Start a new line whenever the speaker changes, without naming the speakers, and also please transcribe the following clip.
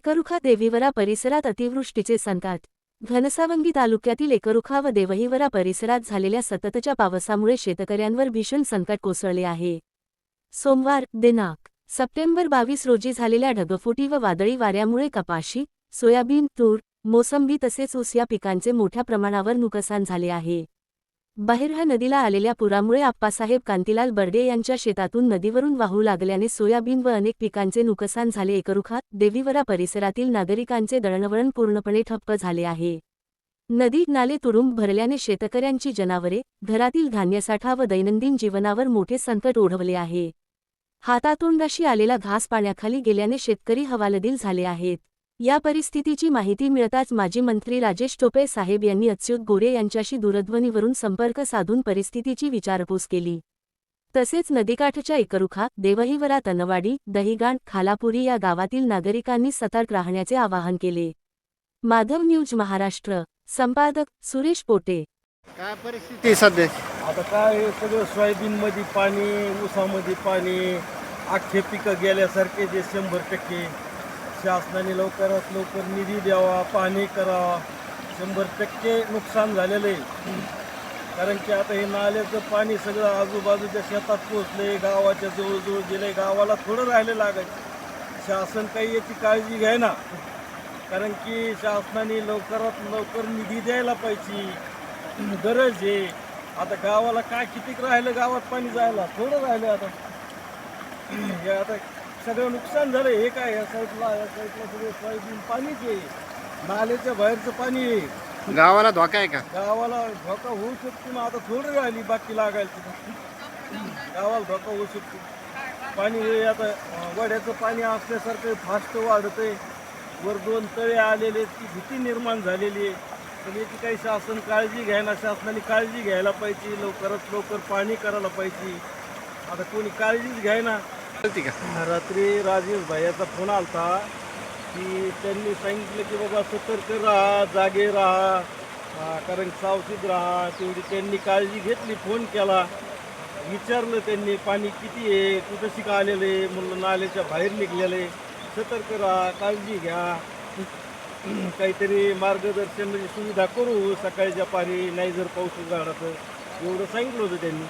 एकरुखा देवीवरा परिसरात अतिवृष्टीचे संकाट. घनसावंगी तालुक्यातील एकरुखा व देवहीवरा परिसरात झालेल्या सततच्या पावसामुळे शेतकऱ्यांवर भीषण संकट कोसळले आहे. सोमवार दिनांक सप्टेंबर बावीस रोजी झालेल्या ढगफुटी व वादळी वाऱ्यामुळे कपाशी सोयाबीन तूर मोसंबी तसेच ऊस या पिकांचे मोठ्या प्रमाणावर नुकसान झाले आहे. बाहेरहा नदीला आलेल्या पुरामुळे आप्पासाहेब कांतीलाल बर्डे यांच्या शेतातून नदीवरून वाहू लागल्याने सोयाबीन व अनेक पिकांचे नुकसान झाले. एकरुखा देवीवरा परिसरातील नागरिकांचे दळणवळण पूर्णपणे ठप्प झाले आहे. नदी नाले तुडुंब भरल्याने शेतकऱ्यांची जनावरे घरातील धान्यसाठा व दैनंदिन जीवनावर मोठे संकट ओढवले आहे. हातातोंडाशी आलेला घास पाण्याखाली गेल्याने शेतकरी हवालदिल झाले आहेत. या परिस्थितीची माहिती मिळताच माजी मंत्री राजेश टोपे साहेब यांनी अच्युत गोरे यांच्याशी दूरध्वनीवरून संपर्क साधून परिस्थितीची विचारपूस केली. तसेच नदीकाठच्या एकरुखा देवहिवरा तनवाडी दहिगाण खालापुरी या गावातील नागरिकांनी सतर्क राहण्याचे आवाहन केले. माधव न्यूज महाराष्ट्र संपादक सुरेश पोटे.
काय परिस्थिती आहे सध्या?
आता काय हे सगळं सोयाबीनमध्ये पाणी ऊसामध्ये पाणी अख्खे पिकं गेल्यासारखे जे शंभर टक्के शासनाने लवकरात लवकर निधी द्यावा पाणी करावा. शंभर टक्के नुकसान झालेलं आहे. कारण की आता हे नाल्याचं पाणी सगळं आजूबाजूच्या शेतात पोचलंय गावाच्या जवळजवळ गेले गावाला थोडं राहिलं लागायचं. शासन काही याची काळजी घ्याय ना कारण की शासनाने लवकरात लवकर निधी द्यायला पाहिजे. गरज आहे. आता गावाला काय कितीक राहिलं गावात पाणी जायला? थोडं राहिलं आता. हे आता सगळं नुकसान झालं हे काय या साईडला या साईडला सगळं सोयाबीन पाणीच आहे. नाल्याच्या बाहेरचं पाणी आहे.
गावाला धोका आहे का?
गावाला धोका होऊ शकतो ना आता थोडं राहिली बाकी लागायला तिथं गावाला धोका होऊ शकतो. पाणी हे आता वड्याचं पाणी असल्यासारखं फास्ट वाढतंय. वर दोन तळे आलेले ती भीती निर्माण झालेली आहे. पण याची काही शासन काळजी घ्यायला शासनाने काळजी घ्यायला पाहिजे. लवकरात लवकर पाणी करायला पाहिजे. आता कोणी काळजीच घ्यायना.
चालते का?
रात्री राजेश भाईचा फोन आलता की त्यांनी सांगितलं की बाबा सतर्क राहा जागे राहा कारण सावधीत राहा. तेवढी त्यांनी काळजी घेतली फोन केला. विचारलं त्यांनी पाणी किती आहे? कुठं शिका आलेलं आहे? म्हणलं नाल्याच्या बाहेर निघलेले आहे. सतर्क राहा काळजी घ्या. काहीतरी मार्गदर्शन म्हणजे सुविधा करू सकाळच्या पाणी नाही जर पाऊस झाला तर एवढं सांगितलं होतं त्यांनी.